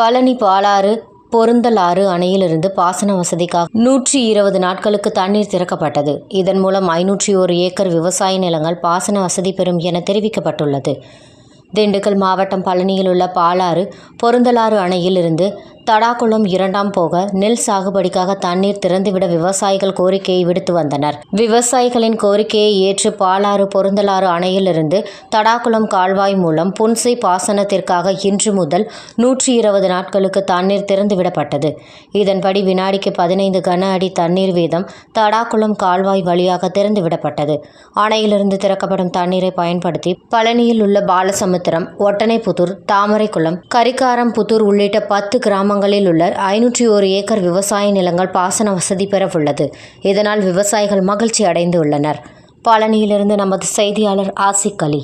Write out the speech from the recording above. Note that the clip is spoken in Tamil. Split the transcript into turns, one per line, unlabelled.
பழனி பாலாறு பொருந்தலாறு அணையிலிருந்து பாசன வசதிக்காக நூற்றி இருபது நாட்களுக்கு தண்ணீர் திறக்கப்பட்டது. இதன் மூலம் ஐநூற்றி ஒரு ஏக்கர் விவசாய நிலங்கள் பாசன வசதி பெறும் என தெரிவிக்கப்பட்டுள்ளது. திண்டுக்கல் மாவட்டம் பழனியில் உள்ள பாலாறு பொருந்தலாறு அணையிலிருந்து தடாக்குளம் இரண்டாம் போக நெல் சாகுபடிக்காக தண்ணீர் திறந்துவிட விவசாயிகள் கோரிக்கையை விடுத்து வந்தனர். விவசாயிகளின் கோரிக்கையை ஏற்று பாலாறு பொருந்தலாறு அணையிலிருந்து தடாக்குளம் கால்வாய் மூலம் புன்சை பாசனத்திற்காக இன்று முதல் நூற்றி இருபது நாட்களுக்கு தண்ணீர் திறந்துவிடப்பட்டது. இதன்படி வினாடிக்கு பதினைந்து கன அடி தண்ணீர் வீதம் தடாக்குளம் கால்வாய் வழியாக திறந்துவிடப்பட்டது. அணையிலிருந்து திறக்கப்படும் தண்ணீரை பயன்படுத்தி பழனியில் உள்ள பாலசமுத்திரம் ஒட்டனைப்புத்தூர் தாமரைக்குளம் கரிக்காரம்புத்தூர் உள்ளிட்ட பத்து கிராமங்களில் உள்ள ஐநூற்றி ஒரு ஏக்கர் விவசாய நிலங்கள் பாசன வசதி பெற உள்ளது இதனால் விவசாயிகள் மகிழ்ச்சி அடைந்து உள்ளனர் பழனியிலிருந்து நமது செய்தியாளர் ஆசிக் அலி.